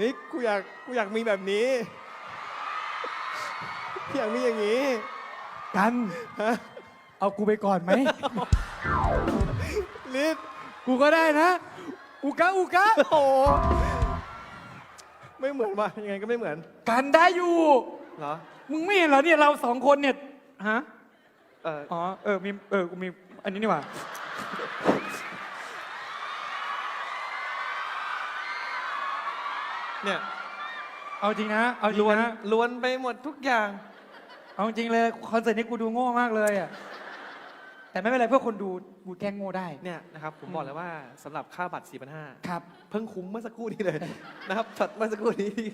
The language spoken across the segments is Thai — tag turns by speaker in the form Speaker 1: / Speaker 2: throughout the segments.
Speaker 1: นี่กูอยากกูอยากมีแบบนี้ อยากมีอย่างนี้
Speaker 2: กัน
Speaker 1: ฮะ
Speaker 2: เอากูไปก่อนไหม
Speaker 1: ลิศ
Speaker 2: กูก็ได้นะ อุกะอุกะ
Speaker 1: โอ้โหไม่เหมือนว่ะยังไงก็ไม่เหมือน
Speaker 2: กันได้อยู่
Speaker 1: เหรอ
Speaker 2: มึงไม่เห็นเหรอเนี่ยเราสองคนเนี่ย ฮะ
Speaker 1: เออ
Speaker 2: อ๋อ เออ มี เออ กูมี อันนี้นี่หว่า
Speaker 1: เนี่ย
Speaker 2: เอาจริงนะ เอาจริ
Speaker 1: ล้
Speaker 2: ง
Speaker 1: วน
Speaker 2: นะ
Speaker 1: ล้วนไปหมดทุกอย่าง
Speaker 2: เอาจริงเลยคอนเสิร์ตนี้กูดูโง่มากเลยอะ แต่ไม่เป็นไรเพื่อคนดูกูแกล้งโง่ได้
Speaker 1: เนี่ยนะครับผมบอกเลยว่าสำหรับค่าบัตร4,500
Speaker 2: ครับ
Speaker 1: เพิ่งคุ้มเมื่อสักครู่นี้เลย นะครับตัดเมื่อสักครู่นี้ที่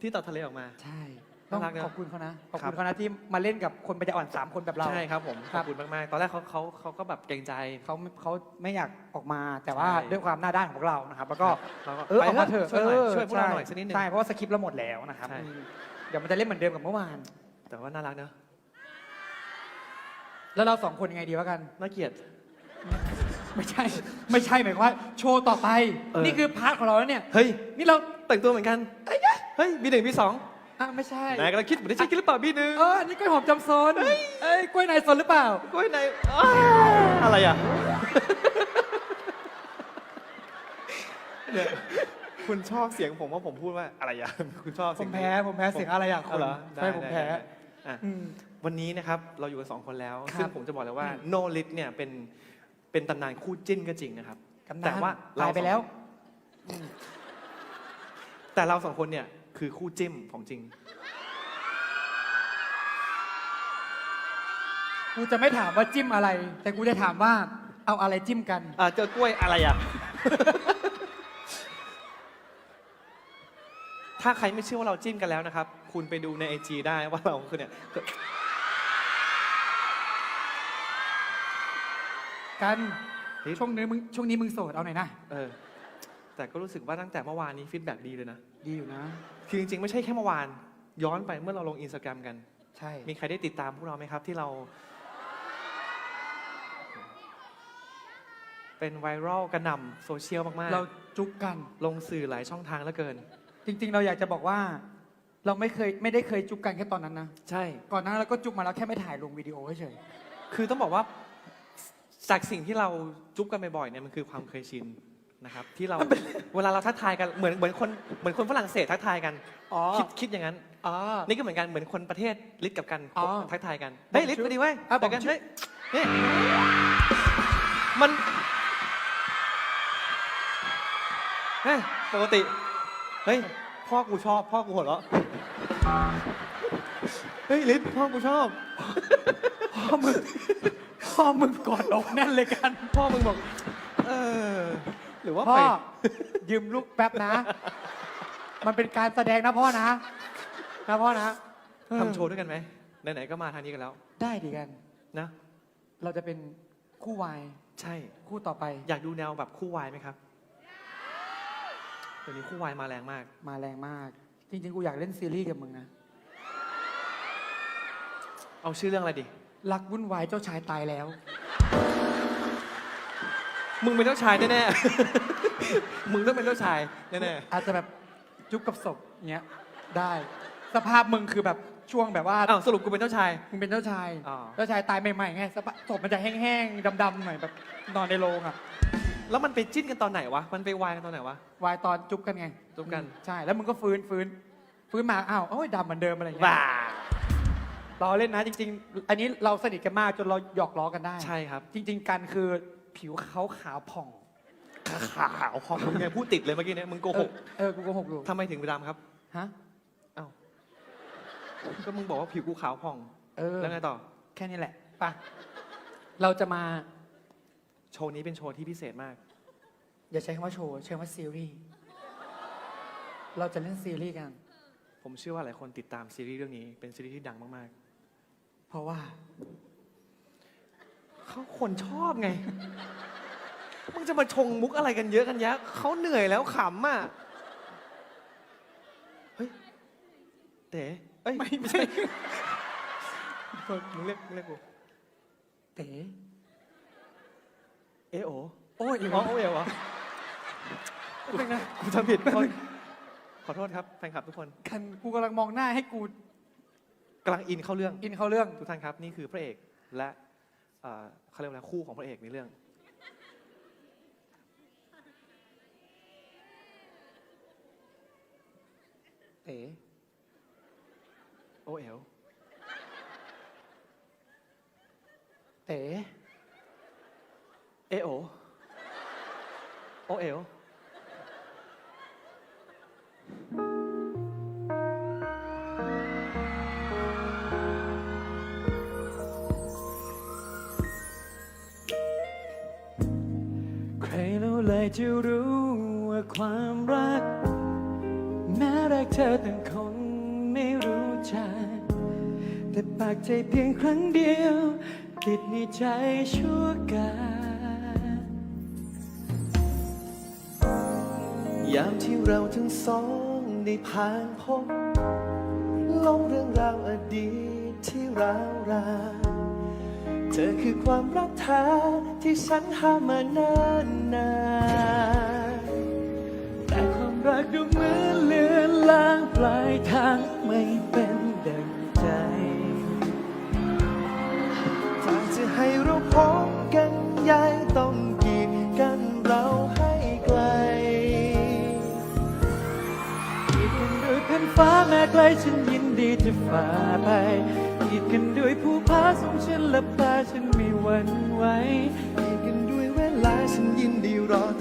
Speaker 1: ที่ตัดทะเลออกมา
Speaker 2: ใช่ ต้อง
Speaker 1: น่ารักนะ
Speaker 2: ขอบคุณเขานะ ขอบ
Speaker 1: ครั
Speaker 2: คุ
Speaker 1: บ
Speaker 2: ณเขานะที่มาเล่นกับคนปัญญาอ่อนสามคนแบบเรา
Speaker 1: ใช่ครับผม
Speaker 2: ค
Speaker 1: ข
Speaker 2: รั
Speaker 1: อบ บคุณมากๆ ตอนแรกเขาเขาเขาก็แบบเกรงใจ
Speaker 2: เขาเขาไม่อยากออกมาแต่ว่า
Speaker 1: ใช่
Speaker 2: ด้วยความหน้าด้านของพวกเรานะครับ แล้วก็
Speaker 1: เราก็
Speaker 2: เออ
Speaker 1: ไป
Speaker 2: ออกมาเถอะ
Speaker 1: ช่วยหน่อย
Speaker 2: เออ
Speaker 1: ช่วยพวกเรา
Speaker 2: ให
Speaker 1: น่อยสักนิดนึง
Speaker 2: ใช่เพราะว่าสคริปต์เราหมดแล้วนะครับ
Speaker 1: ใช่
Speaker 2: อืมเดี๋ยวมันจะเล่นเหมือนเดิมกับเมื่อวาน
Speaker 1: แต่ว่าน่ารักเนอะ
Speaker 2: แล้วเราสองคนยังไงดีวะกัน
Speaker 1: น่าเกลียด
Speaker 2: ไม่ใช่ ไม่ใช่หมายความว่าโชว์ต่อไป
Speaker 1: เออ
Speaker 2: นี่คือพาร์ทของเราแล้วเนี่ย
Speaker 1: เฮ้ย
Speaker 2: นี่เรา
Speaker 1: แต่งตัวเหมือนกัน เฮ้ยบีหนึ่งบีสอง
Speaker 2: อะไม่ใช่
Speaker 1: นายกำลังคิดเหมือนที่ฉันคิดหรือเปล่าบีหนึ่ง
Speaker 2: เอออันนี่กล้วยหอมจำซนเอ้ยกล้วยนายซนหรือเปล่า
Speaker 1: กล้วยในอ้าวอะไรอะเนี่ยคุณชอบเสียงผมว่าผมพูดว่าอะไรอะ คุณชอบ
Speaker 2: ผ
Speaker 1: เสีย
Speaker 2: ม
Speaker 1: ง
Speaker 2: แพ้ผมแพ้เสียงอะไรอย่าง
Speaker 1: เอา
Speaker 2: คุณ
Speaker 1: เหรอได้
Speaker 2: ใช่ผมแพ้
Speaker 1: ได้ได้อะ
Speaker 2: อืม
Speaker 1: วันนี้นะครับเราอยู่กันสองคนแล้ว
Speaker 2: ครับ
Speaker 1: ซึ่งผมจะบอกเลยว่า
Speaker 2: อืม
Speaker 1: โนลิทเนี่ยเป็นเป็นตำนานคู่จิ้นก็จริงนะครับ
Speaker 2: กำนัน
Speaker 1: แต่ว่าเร
Speaker 2: ตายไปแล้ว
Speaker 1: แต่เราสองคนเนี่ย คือคู่จิ้มของจริง
Speaker 2: กูจะไม่ถามว่าจิ้มอะไร แต่กูจะถามว่าเอาอะไรจิ้มกัน
Speaker 1: อ่าเจอกล้วยอะไรอะ ถ้าใครไม่เชื่อว่าเราจิ้มกันแล้วนะครับ คุณไปดูในไอจได้ว่าเราคือเนี่ย
Speaker 2: กัน
Speaker 1: เฮ้ย
Speaker 2: ช่วงนี้มึงช่วงนี้มึงโสดเอาหน่อยนะ
Speaker 1: เออ แต่ก็รู้สึกว่าตั้งแต่เมื่อวานนี้ฟีดแบ็ดีเลยนะ
Speaker 2: ดีอยู่นะ
Speaker 1: คือจริงๆ ไม่ใช่แค่เมื่อวาน ย้อนไปเมื่อเราลงอินสตาแกรมกัน
Speaker 2: ใช่
Speaker 1: มีใครได้ติดตามพวกเราไหมครับที่เรา เป็นไวรัลกระหน่ำโซเชียลมาก
Speaker 2: เราจุกกัน
Speaker 1: ๆ ลงสื่อหลายช่องทางเหลือเกิน
Speaker 2: จริง ๆ เราอยากจะบอกว่า เราไม่เคยไม่ได้เคยจุกกันแค่ตอนนั้นนะ
Speaker 1: ใช่
Speaker 2: ก่อนหน้านั้นเราก็จุกมาแล้วแค่ไม่ถ่ายลงวิดีโอเฉย
Speaker 1: คือต้องบอกว่าจากสิ่งที่เราจุ๊บกันบ่อยๆเนี่ยมันคือความเคยชิน นะครับที่เราเวลาเราทักทายกันเหมือนเหมือนคนเหมือนคนฝรั่งเศสทักทายกัน
Speaker 2: อ๋อ
Speaker 1: คิดคิดอย่างนั้น
Speaker 2: อ๋อ
Speaker 1: นี่ก็เหมือนกันเหมือนคนประเทศลิศกับกัน
Speaker 2: อ๋อ
Speaker 1: ทักทายกันเฮ้ยลิศมาดีไว้ย
Speaker 2: อะ
Speaker 1: แต่กัน
Speaker 2: บอกชื่อ
Speaker 1: เฮ้ยนี่มันเฮ้ยปกติเฮ้ยพ่อกูชอบ พ่อกูหัวเราะเฮ้ยลิศพ่อกูชอบ
Speaker 2: พ่อมึงพ่อมึงกอดอกแน่นเลยกัน
Speaker 1: พ่อมึงบอก เออ หรือว่า
Speaker 2: พ่อ
Speaker 1: ไป
Speaker 2: ยืมลูกแป๊บนะ มันเป็นการแสดงนะพ่อนะนะพ่อนะเออ
Speaker 1: ทำโชว์ด้วยกันไหมไหนๆก็มาทางนี้กันแล้ว
Speaker 2: ได้ดีกัน
Speaker 1: นะ
Speaker 2: เราจะเป็นคู่วาย
Speaker 1: ใช่
Speaker 2: คู่ต่อไป
Speaker 1: อยากดูแนวแบบคู่วายไหมครับเดี๋ยวนี้คู่วายมาแรงมาก
Speaker 2: มาแรงมาก จริงๆ กูอยากเล่นซีรีส์กับมึงนะ
Speaker 1: เอาชื่อเรื่องอะไรดิ
Speaker 2: รักวุ่นวายเจ้าชายตายแล้ว
Speaker 1: มึงเป็นเจ้าชายแน่ๆ มึงต้องเป็นเจ้าชายแน่
Speaker 2: อาจจะแบบจุ๊บกับศพเงี้ยได้ สภาพมึงคือแบบช่วงแบบว่า
Speaker 1: ๆอ้าวสรุปกูเป็นเจ้าชาย
Speaker 2: มึงเป็นเจ้าชาย
Speaker 1: อ๋อ
Speaker 2: เจ้าชายตายใหม่ๆไงสภาพศพมันจะแห้งๆดำๆหน่อยแบบนอนในโรงอะ
Speaker 1: แล้วมันไปจิ้นกันตอนไหนวะ มันไปวายกันตอนไหนวะ
Speaker 2: วายตอนจุ๊บกันไง
Speaker 1: จุ๊บกัน
Speaker 2: ใช่แล้วมึงก็ฟื้นฟื้นฟื้นมาอ้าวโอ้ยดำเหมือนเดิมอะไรอย่างเงี้
Speaker 1: บ้าย
Speaker 2: ล้อเล่นนะจริง ๆ อันนี้เราสนิทกันมากจนเราหยอกล้อกันได้
Speaker 1: ใช่ครับ
Speaker 2: จริง ๆ กันคือ ผิวเขาขาวผ่อง
Speaker 1: ขาวพอมึงไงพูดติดเลยเมื่อกี้เนี่ยมึงโกหก
Speaker 2: เออเออกูโกหกอยู่
Speaker 1: ทำไมถึงไปดำครับ
Speaker 2: ฮะ
Speaker 1: ก็มึงบอกว่าผิวกูขาวผ่อง
Speaker 2: เออ
Speaker 1: แล้วไงต่อ
Speaker 2: แค่นี้แหละไปะเราจะมา
Speaker 1: โชว์นี้เป็นโชว์ที่พิเศษมาก
Speaker 2: อย่าใช้คำว่าโชว์ใช้คำว่าซีรีส์เราจะเล่นซีรีส์กัน
Speaker 1: ผมเชื่อว่าหลายคนติดตามซีรีส์เรื่องนี้เป็นซีรีส์ที่ดังมาก
Speaker 2: เพราะว่า
Speaker 1: ๆ เขาคนชอบไง มึงจะมาชงมุกอะไรกันเยอะกันแยะเขาเหนื่อยแล้วขำอะ เฮ้ย เต๋เอ้ย
Speaker 2: ไม่
Speaker 1: ไม่
Speaker 2: ไม่
Speaker 1: ใช่มึงเรียกมึงเรียกกู
Speaker 2: เต๋
Speaker 1: เอะโอ
Speaker 2: โอ้ย
Speaker 1: อ๋อโอเอ๋วเหรอ
Speaker 2: เป็นไง
Speaker 1: กูทำผิดโทษ
Speaker 2: ขอโทษครับแฟนคลับทุกคน
Speaker 3: กันกูกำลังมองหน้าให้กู
Speaker 2: กำลังอินเข้าเรื่อง
Speaker 3: อินเข้าเรื่อง
Speaker 2: ทุกท่านครับ นี่คือพระเอกและ เอ่อเขาเรียกว่าอะไรคู่ของพระเอกในเรื่อง
Speaker 3: เอ๋
Speaker 2: โอเอล
Speaker 3: เอ๋
Speaker 2: เอโอโอเอล
Speaker 3: จะรู้ว่าความรัก แม้รักเธอแต่คงไม่รู้จักแต่ปากใจเพียงครั้งเดียว ติดในใจชั่วการ
Speaker 1: ยามที่เราทั้งสองได้ผ่านพบลงเรื่องราวอดีตที่ร้าวราน เธอคือความรักแท้ที่ฉันหามานานนาน
Speaker 3: แต่ความรักดูเหมือนเลือนลางปลายทางไม่เป็น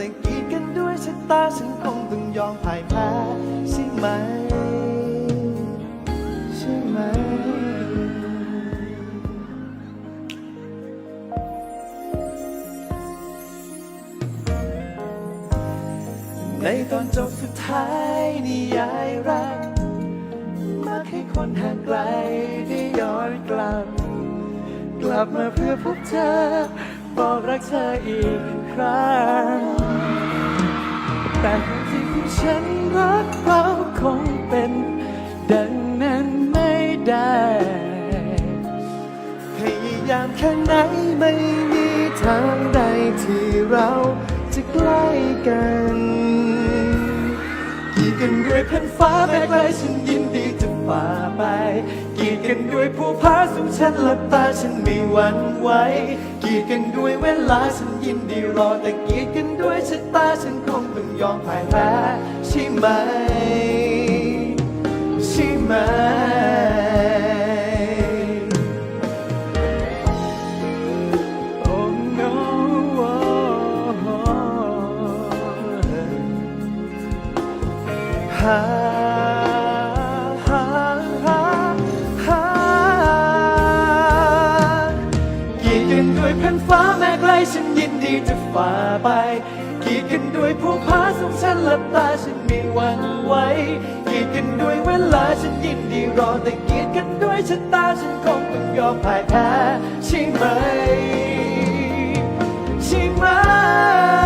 Speaker 3: แต่
Speaker 1: กีดกันด้วยชะตาฉันคงต้องยอมพ่ายแพ้ใช่ไหม ใช่ไหม ในตอนจบสุดท้ายนิยายรัก มักให้คนห่างไกลได้ย้อนกลับ
Speaker 3: กลับมาเพื่อพบเธอ บอกรักเธออีกครั้ง แต่ความจริงที่ฉันรักเราคงเป็น ดังนั้นไม่ได้
Speaker 1: พยายามแค่ไหนไม่มีทางใดที่เราจะใกล้กันกีดกันด้วยแผ่นฟ้าแม้ไกลฉันยินดีจะฝ่าไป กีดกันด้วยภูผาสูงฉันหลับตาฉันไม่หวั่นไหวกีดกันด้วยเวลาฉันยินดีรอ แต่กีดกันด้วยชะตาฉันคงต้องยอมพ่ายแพ้ใช่ไหม ใช่ไหม
Speaker 3: Oh no
Speaker 1: หา จะฝ่าไป กีดกันด้วยผู้พาสองฉันหลับตาฉันไม่หวั่นไหวกีดกันด้วยเวลาฉันยินดีรอแต่กีดกันด้วยชะตาฉันคงต้องยอมพ่ายแพ้ใช่ไหม ใช่ไหม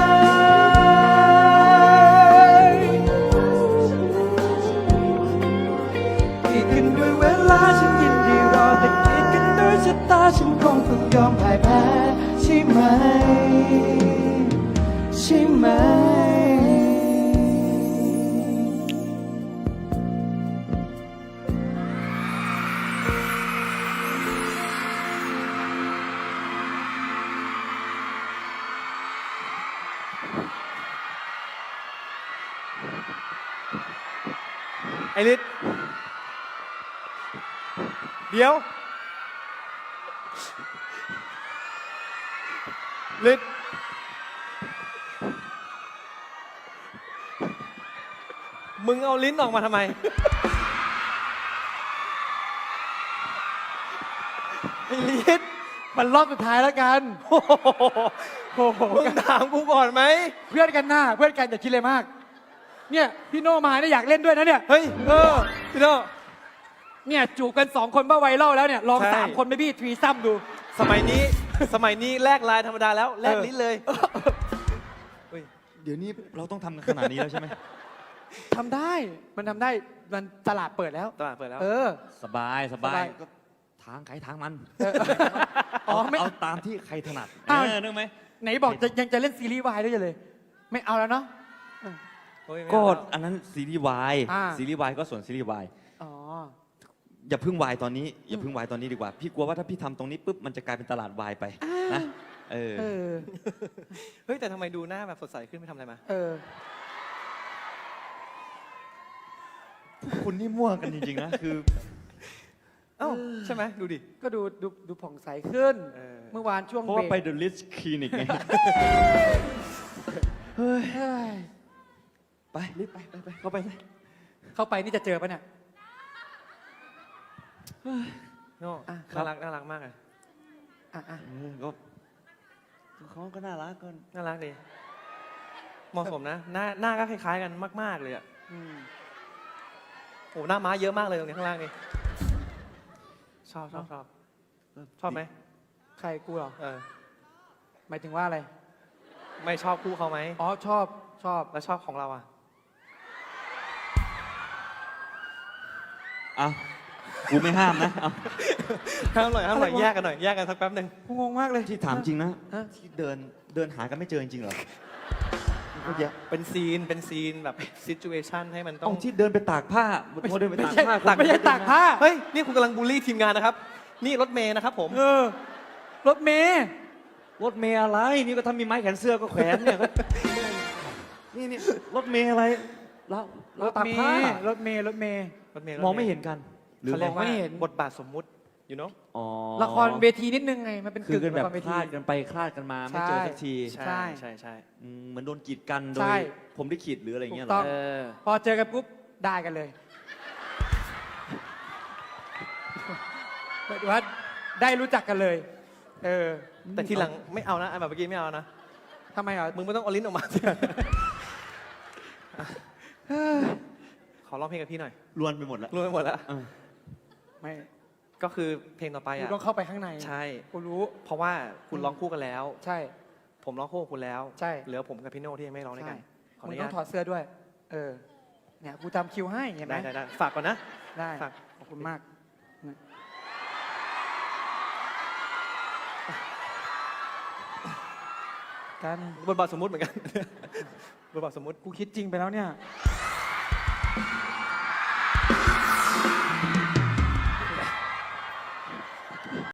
Speaker 2: เดี๋ยวลิศมึงเอาลิ้นออกมาทำไม ไอลิศ
Speaker 3: มันรอบสุดท้ายแล้วกัน
Speaker 2: โอ้โห
Speaker 3: โอ้โห
Speaker 2: มึงถามกูก่อนไหม
Speaker 3: เพื่อนกันหน้า เพื่อนกันอย่าคิดเลยมาก เนี่ย พี่โนมาเนี่ยอยากเล่นด้วยนะเนี่ย
Speaker 2: เฮ้ย เออพี่โน่
Speaker 3: เนี่ยจูบกันสองคนบ้าไวรัลแล้วเนี่ยลอง
Speaker 2: ใช่
Speaker 3: สามคนไหมพี่ทรีซัมดู
Speaker 2: สมัยนี้ สมัยนี้แลกไลายธรรมดาแล้วแลกลิ้นเลย
Speaker 4: เดี๋ยวนี้เราต้องทำกันขนาดนี้แล้วใช่ไหม
Speaker 3: ทำได้มันทำได้มันตลาดเปิดแล้ว
Speaker 2: ตลาดเปิดแล้ว
Speaker 3: เออ
Speaker 4: สบายสบา
Speaker 3: สบาย ย
Speaker 4: ก็ทางใครทางมัน
Speaker 3: อ๋อ
Speaker 4: เอา
Speaker 3: ไม่
Speaker 4: เอาตามที่ใครถนัด
Speaker 3: อ้าว
Speaker 4: เออนึกไหม
Speaker 3: ไหนบอกจะยังจะเล่นซีรีส์วายด้วยเลย ไม่เอาแล้วเนาะ
Speaker 1: โอ้ยไม่
Speaker 4: ก็
Speaker 1: เอาแล้ว
Speaker 4: อันนั้นซีรีส์วาย
Speaker 2: อ่า
Speaker 4: ซีรีส์วายก็ส่วนซีรีส์วาย
Speaker 2: อ๋อ
Speaker 4: อย่าเพึ่งวายตอนนี้อย่าเพึ่งวายตอนนี้ดีกว่า พี่กลัวว่าถ้าพี่ทำตรงนี้ปุ๊บมันจะกลายเป็นตลาดวายไปนะเออ
Speaker 2: เออ
Speaker 1: เฮ้ยแต่ทำไมดูหน้าแบบสดใสขึ้นไปทำอะไรมา
Speaker 2: เออ
Speaker 4: คุณนี่มั่วกันจริงๆนะคือ
Speaker 1: เอ้าใช่ไหมดูดิ
Speaker 2: ก็ดูดูดูผ่องใสขึ้น
Speaker 1: เออ
Speaker 2: เมื่อวานช่วง
Speaker 4: เพราะว่า
Speaker 2: เบ
Speaker 4: ไป
Speaker 2: รก
Speaker 4: เดอะลิสคลินิกไง
Speaker 2: เฮ้ย
Speaker 4: ไปรีบไปไปไปเข้าไปเลย
Speaker 2: เข้าไปนี่จะเจอปะเนี่ย
Speaker 1: โน่
Speaker 2: อะ
Speaker 1: น่ารักน่ารักมากเลย
Speaker 2: อะอะ
Speaker 4: เออก็เขาก็น่ารักกัน
Speaker 1: น่ารักดีเหมาะสมนะหน้าหน้าก็คล้ายๆกันมาก ๆเลยอะ
Speaker 2: อืม
Speaker 1: โอ้หน้าม้าเยอะมากเลยตรงนี้ข้างล่างนี่ชอบชอบชอบชอบไหม
Speaker 2: ใครกูเหรอ
Speaker 1: เออ
Speaker 2: หมายถึงว่าอะไร
Speaker 1: ไม่ชอบคู่เขาไหม
Speaker 2: อ๋อชอบชอบ
Speaker 1: แล้วชอบของเราอะ
Speaker 4: เอา กูไม่ห้ามนะเอา
Speaker 1: ห้ามหน่อยห้ามหน่อย
Speaker 2: อะไรวะ
Speaker 1: แยกกันหน่อยแยกกันสักแป๊บหนึ่ง
Speaker 2: กูงงมากเลย
Speaker 4: ที่ถามจริงนะ
Speaker 2: ฮะ
Speaker 4: ที่เดินเดินหากันไม่เจอจริงๆเหรอเมื่อกี้
Speaker 1: เป็นซีนเป็นซีนแบบซิจูเอชันให้มันต้อ
Speaker 4: เอา
Speaker 1: ง
Speaker 4: ที่เดินไปตากผ้าโมเดินไป
Speaker 2: ไม่
Speaker 4: ตาก
Speaker 2: ใช่
Speaker 4: ผ้า
Speaker 2: ตักไม่ใช่ตากผ้า
Speaker 1: เฮ้ยนี่คุณกำลังบูลลี่ทีมงานนะครับ นี่รถเมย์นะครับผม
Speaker 2: เออรถเมย์
Speaker 4: รถเมย์อะไร นี่ก็ถ้ามีไม้แขวนเสื้อก็แขวนเนี่ยก็นี่นี่รถเมย์อะไรแล้ว
Speaker 2: ร
Speaker 4: เรา
Speaker 2: ถ
Speaker 4: ตาก
Speaker 2: เม
Speaker 4: ผ้า
Speaker 2: ย์รถเมย์รถเมย์
Speaker 1: รถเมย์
Speaker 4: มองไม่เห็นกันห รือ
Speaker 1: เขาเรียก
Speaker 2: มองไม่
Speaker 1: ว่า
Speaker 2: เห็น
Speaker 1: บทบาทสมมุติ you know
Speaker 4: อ๋อ
Speaker 2: ละครเวทีนิดนึงไง มันเป็น
Speaker 4: คือกึ่กัน
Speaker 2: ง
Speaker 4: แบ
Speaker 2: ละ
Speaker 4: บ
Speaker 2: ครเว
Speaker 4: ค
Speaker 2: ที
Speaker 4: ลาดกันไปคลาดกันมาไม่เจอสักที
Speaker 2: ใช่
Speaker 1: ใช่ ใช่ใช่
Speaker 4: อืมเหมือนโดนกีดกันโด
Speaker 2: ใช่
Speaker 4: ยผมได้ขีดหรืออะไรเงี้ยเห
Speaker 2: ถู
Speaker 4: ร
Speaker 2: ก
Speaker 4: อ
Speaker 2: ต้
Speaker 1: เออ
Speaker 2: พอเจอกันปุ๊บได้กันเลยหมายถึงว่าได้รู้จักกันเลย เออ
Speaker 1: แต่ทีหลังไม่เอานะไอ้แบบเมื่อกี้ไม่เอานะ
Speaker 2: ทำไมอะ
Speaker 1: มึงไม่ต้องเอาลิ้นออกมาขอร้องเพลงกับพี่หน่อย
Speaker 4: รวนไปหมดแล้ว
Speaker 1: รู้ไปหมดแล้ว
Speaker 4: เออ
Speaker 2: ไม่
Speaker 1: ก็คือเพลงต่อไป
Speaker 2: กู
Speaker 1: อะ
Speaker 2: ต้องเข้าไปข้างใน
Speaker 1: ใช่
Speaker 2: กูรู้
Speaker 1: เพราะว่าคุณร้องคู่กันแล้ว
Speaker 2: ใช่
Speaker 1: ผมร้องคู่กับคุณแล้ว
Speaker 2: ใช่
Speaker 1: เหลือผมกับพี่โน่ที่ยังไม่ร้องด้วย
Speaker 2: ใช่
Speaker 1: กันขออ
Speaker 2: มึ
Speaker 1: นุ
Speaker 2: งต้
Speaker 1: ญา
Speaker 2: อง
Speaker 1: ต
Speaker 2: ถอดเสื้อด้วย เออ เนี่ยกูจำคิวให้เห็นไหม
Speaker 1: ได้ได้ได้ฝากก่อนนะ
Speaker 2: ได้
Speaker 1: ฝาก
Speaker 2: ขอบคุณมากนะกัน
Speaker 1: บทบาทสมมุติเหมือนกัน บทบาทสมมุติ
Speaker 2: กูคิดจริงไปแล้วเนี่ย